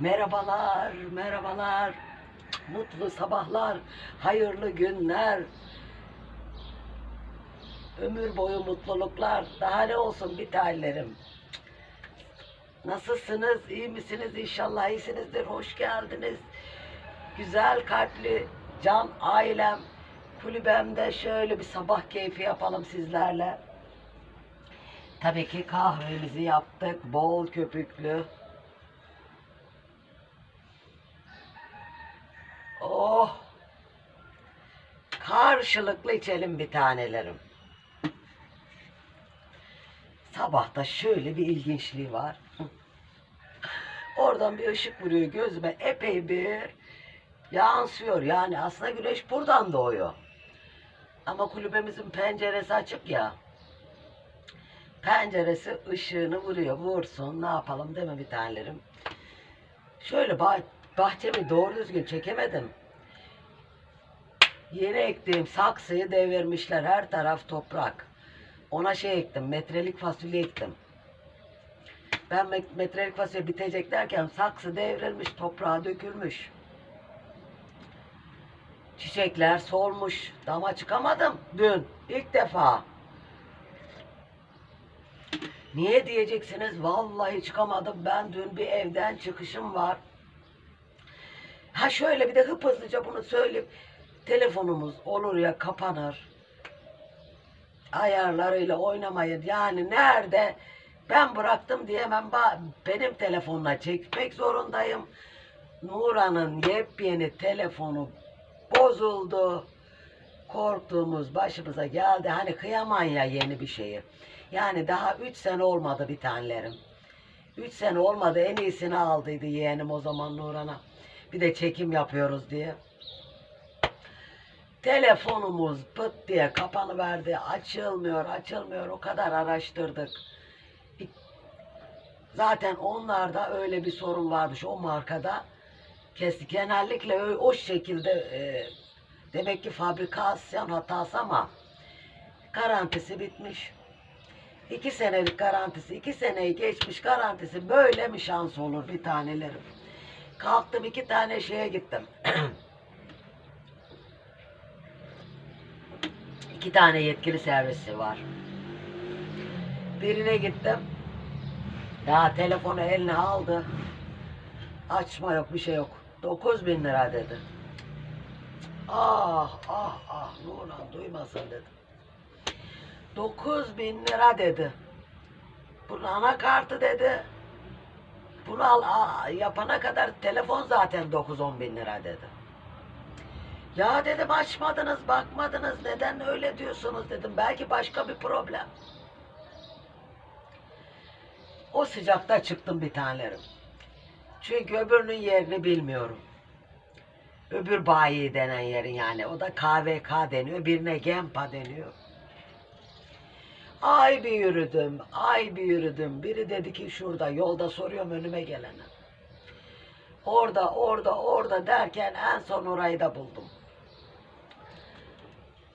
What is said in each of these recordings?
Merhabalar, merhabalar. Mutlu sabahlar, hayırlı günler. Ömür boyu mutluluklar. Daha ne olsun bir tanelerim. Nasılsınız? İyi misiniz? İnşallah iyisinizdir. Hoş geldiniz. Güzel kalpli can ailem kulübemde şöyle bir sabah keyfi yapalım sizlerle. Tabii ki kahvemizi yaptık. Bol köpüklü. Oh! Karşılıklı içelim bir tanelerim. Sabahta şöyle bir ilginçliği var. Oradan bir ışık vuruyor gözüme. Epey bir yansıyor. Yani aslında güneş buradan doğuyor. Ama kulübemizin penceresi açık ya. Penceresi ışığını vuruyor. Vursun ne yapalım mi bir tanelerim? Şöyle bah bahçemi doğru düzgün çekemedim. Yeni ektiğim saksıyı devirmişler. Her taraf toprak. Ona şey ektim. Metrelik fasulye ektim. Ben met- metrelik fasulye bitecek derken saksı devrilmiş. Toprağa dökülmüş. Çiçekler solmuş. Dama çıkamadım dün. ilk defa. Niye diyeceksiniz? Vallahi çıkamadım. Ben dün bir evden çıkışım var. Ha şöyle bir de hıp hızlıca bunu söyleyeyim. Telefonumuz olur ya kapanır. Ayarlarıyla oynamayın. Yani nerede ben bıraktım diyemem. Benim telefonla çekmek zorundayım. Nuran'ın yepyeni telefonu bozuldu. Korktuğumuz başımıza geldi. Hani kıyaman ya yeni bir şeyi. Yani daha üç sene olmadı bir tanelerim. Üç sene olmadı en iyisini aldıydı yeğenim o zaman Nuran'a. Bir de çekim yapıyoruz diye. Telefonumuz pıt diye kapanıverdi. Açılmıyor, açılmıyor. O kadar araştırdık. Zaten onlarda öyle bir sorun varmış o markada. Kes, genellikle ö- o şekilde e, demek ki fabrikasyon hatası ama garantisi bitmiş. İki senelik garantisi, iki seneyi geçmiş garantisi böyle mi şans olur bir tanelerim? Kalktım iki tane şeye gittim. iki tane yetkili servisi var. Birine gittim. Ya telefonu eline aldı. Açma yok bir şey yok. 9 bin lira dedi. Ah ah ah Nurhan duymasın dedim. 9 bin lira dedi. Bunun anakartı dedi. Bunu al, a- yapana kadar telefon zaten 9-10 bin lira dedi. Ya dedim açmadınız, bakmadınız. Neden öyle diyorsunuz dedim. Belki başka bir problem. O sıcakta çıktım bir tanelerim. Çünkü öbürünün yerini bilmiyorum. Öbür bayi denen yerin yani. O da KVK deniyor. Birine Gempa deniyor. Ay bir yürüdüm, ay bir yürüdüm. Biri dedi ki şurada, yolda soruyorum önüme gelene. Orada, orada, orada derken en son orayı da buldum.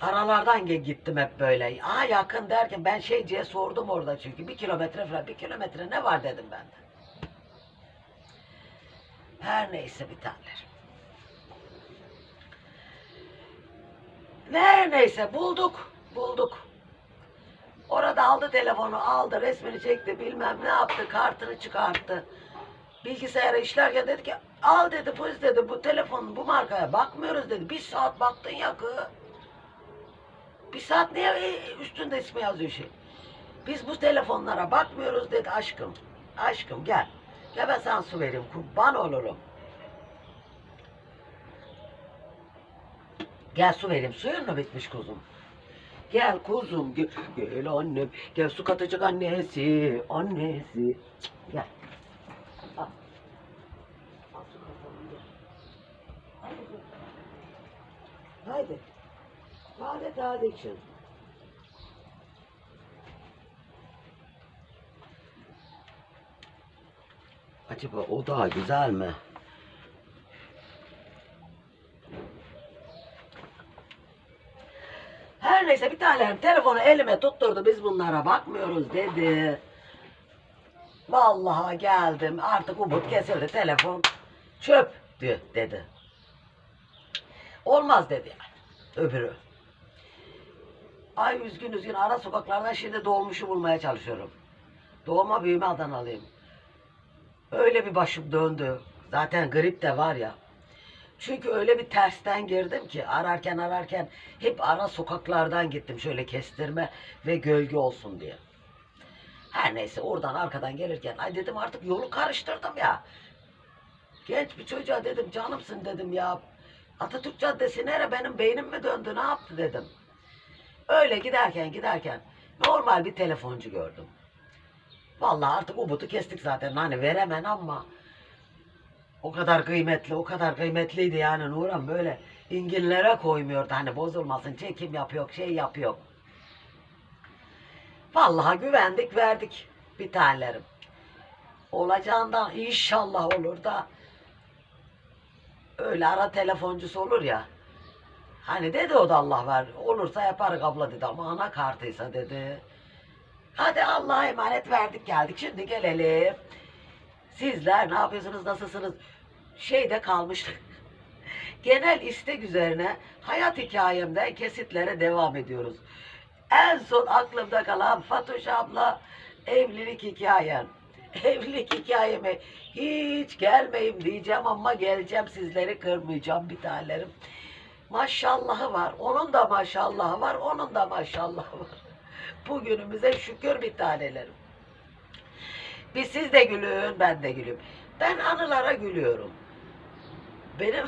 Aralardan gittim hep böyle. Aa yakın derken ben şeyciye sordum orada çünkü. Bir kilometre falan, bir kilometre ne var dedim ben de. Her neyse bir taneler. Her neyse bulduk, bulduk. Orada aldı telefonu, aldı, resmini çekti, bilmem ne yaptı, kartını çıkarttı. Bilgisayara işlerken dedi ki, al dedi, polis dedi, bu telefon, bu markaya bakmıyoruz dedi. Bir saat baktın ya kız. Bir saat niye e, üstünde ismi yazıyor şey? Biz bu telefonlara bakmıyoruz dedi aşkım. Aşkım gel. Gel ben sana su vereyim, kurban olurum. Gel su vereyim, suyun mu bitmiş kuzum? Gel kuzum, gel, gel annem. Gel su katacak annesi, annesi. Gel. Al. Hadi. Haydi. Taze taze için. Acaba o daha güzel mi? Her neyse bir tane telefonu elime tutturdu biz bunlara bakmıyoruz dedi. Vallahi geldim artık umut kesildi telefon çöp diyor dedi. Olmaz dedi yani öbürü. Ay üzgün üzgün ara sokaklardan şimdi dolmuşu bulmaya çalışıyorum. Doğma büyüme Adanalıyım. Öyle bir başım döndü. Zaten grip de var ya. Çünkü öyle bir tersten girdim ki ararken ararken hep ara sokaklardan gittim şöyle kestirme ve gölge olsun diye. Her neyse oradan arkadan gelirken ay dedim artık yolu karıştırdım ya. Genç bir çocuğa dedim canımsın dedim ya. Atatürk Caddesi nere benim beynim mi döndü ne yaptı dedim. Öyle giderken giderken normal bir telefoncu gördüm. Vallahi artık umudu kestik zaten hani veremen ama o kadar kıymetli o kadar kıymetliydi yani Nuran böyle inginlere koymuyordu hani bozulmasın çekim yapıyor şey yapıyor. Vallahi güvendik verdik bir tanelerim. Olacağından inşallah olur da öyle ara telefoncusu olur ya. Hani dedi o da Allah ver. Olursa yaparız abla dedi ama ana kartıysa dedi. Hadi Allah'a emanet verdik geldik. Şimdi gelelim. Sizler ne yapıyorsunuz nasılsınız? Şeyde kalmıştık. Genel istek üzerine hayat hikayemden kesitlere devam ediyoruz. En son aklımda kalan Fatoş abla evlilik hikayem. Evlilik hikayeme hiç gelmeyeyim diyeceğim ama geleceğim sizleri kırmayacağım bir tanelerim. Maşallahı var. Onun da maşallahı var. Onun da maşallahı var. Bugünümüze şükür bir tanelerim. Bir siz de gülün, ben de gülüm. Ben anılara gülüyorum. Benim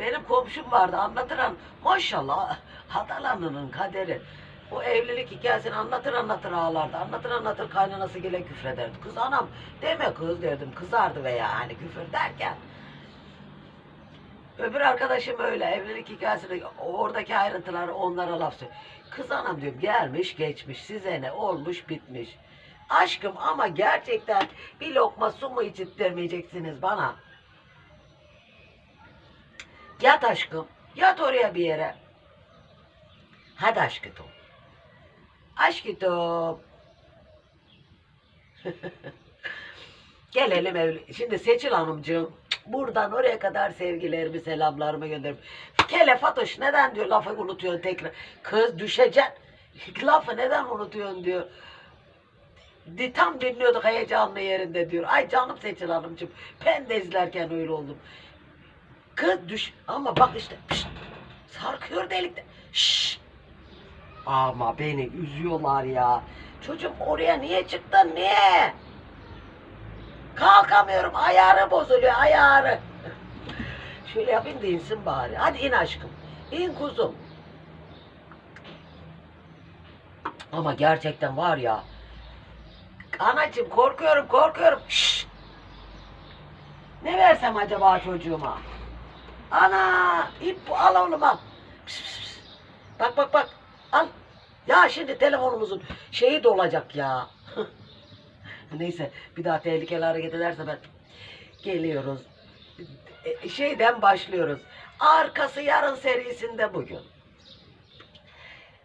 benim komşum vardı anlatıran maşallah Hadalanlı'nın kaderi. O evlilik hikayesini anlatır anlatır ağlardı. Anlatır anlatır kaynanası gele küfrederdi. Kız anam deme kız derdim. Kızardı veya hani küfür derken. Öbür arkadaşım öyle evlilik hikayesini oradaki ayrıntıları onlara laf söylüyor. Kız anam diyorum gelmiş geçmiş size ne olmuş bitmiş. Aşkım ama gerçekten bir lokma su mu içittirmeyeceksiniz bana? Yat aşkım. Yat oraya bir yere. Hadi aşkım. Aşkım. Gelelim evli. Şimdi Seçil Hanımcığım buradan oraya kadar sevgilerimi selamlarımı gönderirim. Kele Fatoş neden diyor lafı unutuyorsun tekrar. Kız düşeceksin. Lafı neden unutuyorsun diyor. Di- Tam dinliyorduk heyecanlı yerinde diyor. Ay canım Seçil Hanımcığım. Ben de izlerken öyle oldum. Kız düş. Ama bak işte. pişt, sarkıyor delikte. Şşş. Ama beni üzüyorlar ya. Çocuğum oraya niye çıktın? Niye? Kalkamıyorum. Ayarı bozuluyor. Ayarı. Şöyle yapayım da insin bari. Hadi in aşkım. İn kuzum. Ama gerçekten var ya. Anacığım korkuyorum korkuyorum. Şşş. Ne versem acaba çocuğuma? Ana ip al oğlum al. Pıs, pıs. Bak bak bak al. Ya şimdi telefonumuzun şeyi dolacak ya. Neyse bir daha tehlikeli hareket ederse ben geliyoruz. E, Şeyden başlıyoruz. Arkası yarın serisinde bugün.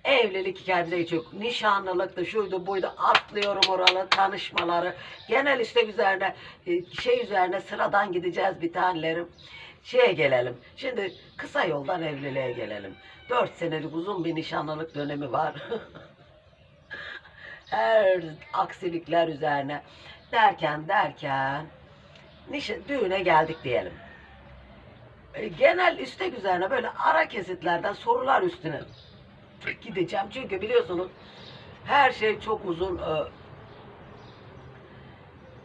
Evlilik hikayemize geçiyor. Nişanlılıktı, şuydu, buydu. Atlıyorum oralı tanışmaları. Genel istek üzerine, e, şey üzerine sıradan gideceğiz bir tanelerim. Şeye gelelim. Şimdi kısa yoldan evliliğe gelelim. Dört senelik uzun bir nişanlılık dönemi var. Her aksilikler üzerine derken derken nişan, düğüne geldik diyelim. E, Genel istek üzerine böyle ara kesitlerden sorular üstüne gideceğim. Çünkü biliyorsunuz her şey çok uzun. e,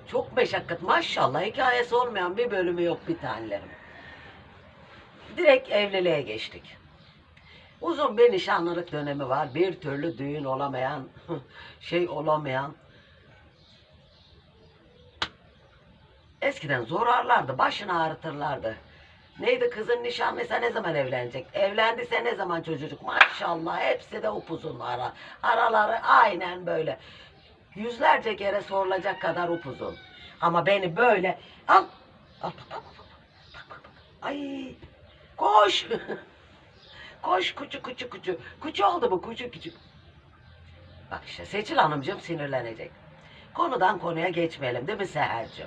Çok meşakkat. Maşallah hikayesi olmayan bir bölümü yok bir tanelerim. Direkt evliliğe geçtik. Uzun bir nişanlılık dönemi var. Bir türlü düğün olamayan, şey olamayan. Eskiden zorarlardı, başını ağrıtırlardı. Neydi kızın nişanlıysa ne zaman evlenecek? Evlendiyse ne zaman çocuk? Maşallah hepsi de upuzun ara. Araları aynen böyle. Yüzlerce kere sorulacak kadar upuzun. Ama beni böyle al. Al bak bak bak. Bak bak bak. Ay koş. koş kuçu kuçu kuçu. Kuçu oldu bu kuçu kuçu. Bak işte Seçil Hanımcığım sinirlenecek. Konudan konuya geçmeyelim değil mi Seher'cim?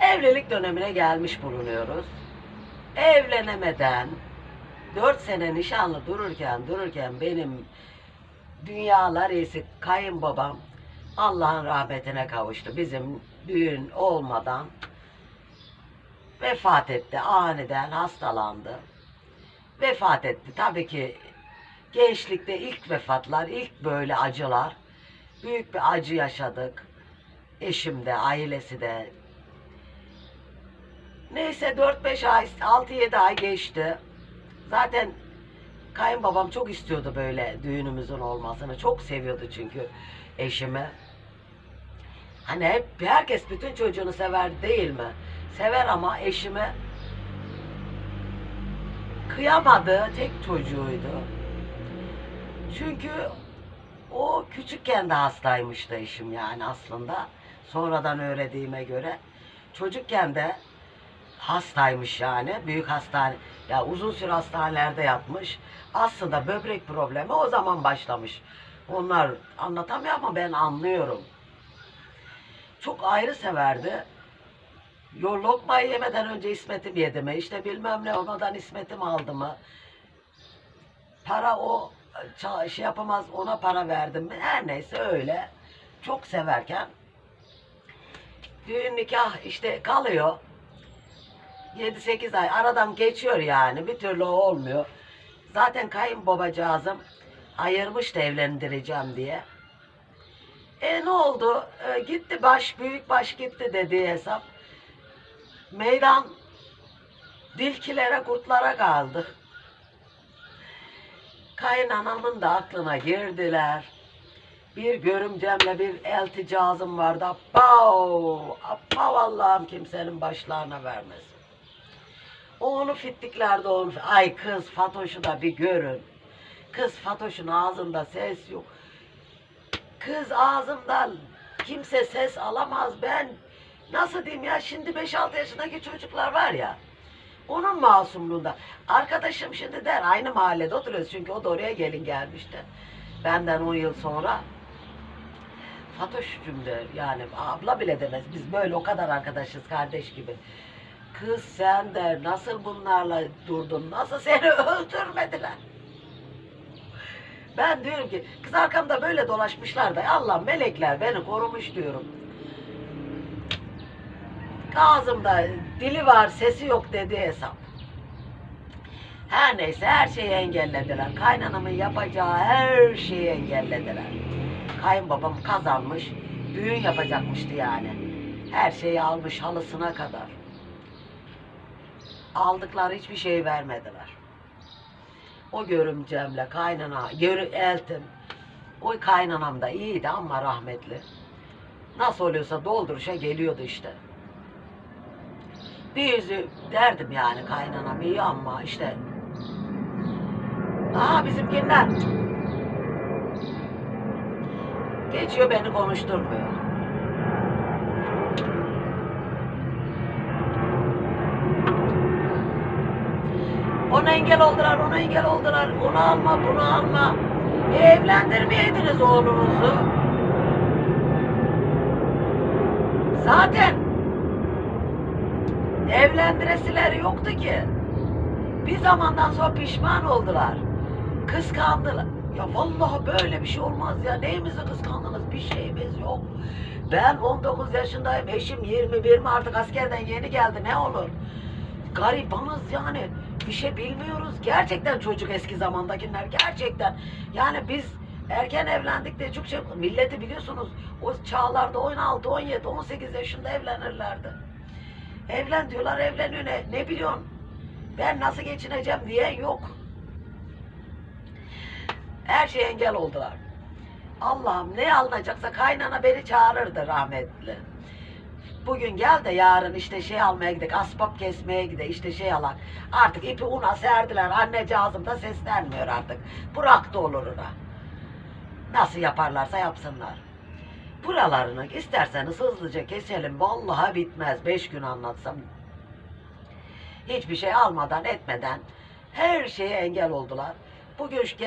Evlilik dönemine gelmiş bulunuyoruz. Evlenemeden 4 sene nişanlı dururken dururken benim dünyalar iyisi kayınbabam Allah'ın rahmetine kavuştu. Bizim düğün olmadan vefat etti. Aniden hastalandı. Vefat etti. Tabii ki gençlikte ilk vefatlar, ilk böyle acılar. Büyük bir acı yaşadık. Eşim de, ailesi de. Neyse 4-5 ay, 6-7 ay geçti. Zaten kayınbabam çok istiyordu böyle düğünümüzün olmasını. Çok seviyordu çünkü eşimi. Hani hep herkes bütün çocuğunu sever değil mi? Sever ama eşimi kıyamadığı tek çocuğuydu. Çünkü o küçükken de hastaymıştı eşim yani aslında. Sonradan öğrendiğime göre. Çocukken de hastaymış yani. Büyük hastane. Ya uzun süre hastanelerde yatmış. Aslında böbrek problemi o zaman başlamış. Onlar anlatamıyor ama ben anlıyorum. Çok ayrı severdi. Yo, lokmayı yemeden önce İsmet'im yedi mi? İşte bilmem ne ondan İsmet'im aldı mı? Para o şey yapamaz ona para verdim mi? Her neyse öyle. Çok severken düğün nikah işte kalıyor. 7-8 ay aradan geçiyor yani. Bir türlü olmuyor. Zaten kayınbabacığızım ayırmıştı evlendireceğim diye. E ne oldu? E, gitti baş, büyük baş gitti dediği hesap. Meydan dilkilere, kurtlara kaldı. Kaynanamın da aklına girdiler. Bir görümcemle bir elticazım vardı. Apav! Apav Allah'ım kimsenin başlarına vermesin. Onu fittiklerde onu. Ay kız Fatoş'u da bir görün. Kız Fatoş'un ağzında ses yok. Kız ağzımdan kimse ses alamaz. Ben nasıl diyeyim ya şimdi 5-6 yaşındaki çocuklar var ya. Onun masumluğunda. Arkadaşım şimdi der aynı mahallede oturuyoruz çünkü o da oraya gelin gelmişti. Benden 10 yıl sonra. Fatoş'cum der yani abla bile demez. Biz böyle o kadar arkadaşız kardeş gibi. Kız sen der nasıl bunlarla durdun? Nasıl seni öldürmediler? Ben diyorum ki kız arkamda böyle dolaşmışlar da Allah melekler beni korumuş diyorum. Ağzımda dili var sesi yok dediği hesap. Her neyse her şeyi engellediler. Kaynanamın yapacağı her şeyi engellediler. Kayınbabam kazanmış, düğün yapacakmıştı yani. Her şeyi almış halısına kadar. Aldıkları hiçbir şey vermediler. O görümcemle kaynana, görü, eltim. O kaynanam da iyiydi ama rahmetli. Nasıl oluyorsa dolduruşa geliyordu işte. Bir derdim yani kaynanam iyi ama işte. Aha bizimkiler. Geçiyor beni konuşturmuyor. Ona engel oldular, ona engel oldular. Onu alma, bunu alma. E, oğlunuzu. Zaten evlendiresiler yoktu ki. Bir zamandan sonra pişman oldular. Kıskandılar. Ya vallahi böyle bir şey olmaz ya. Neyimizi kıskandınız? Bir şeyimiz yok. Ben 19 yaşındayım. Eşim 21 mi artık askerden yeni geldi. Ne olur? Garibanız yani. Bir şey bilmiyoruz. Gerçekten çocuk eski zamandakiler. Gerçekten. Yani biz erken evlendik de çok şey... Milleti biliyorsunuz o çağlarda 16, 17, 18 yaşında evlenirlerdi. Evlen diyorlar evleniyor ne, ne biliyorsun? Ben nasıl geçineceğim diyen yok. Her şeye engel oldular. Allah'ım ne alınacaksa kaynana beni çağırırdı rahmetli. Bugün gel de yarın işte şey almaya gidelim, asbap kesmeye gidelim, işte şey alak. Artık ipi una serdiler, annecağızım da seslenmiyor artık. Bıraktı olur ona. Nasıl yaparlarsa yapsınlar. Buralarını isterseniz hızlıca keselim. Vallahi bitmez. Beş gün anlatsam. Hiçbir şey almadan etmeden her şeye engel oldular. Bugün gel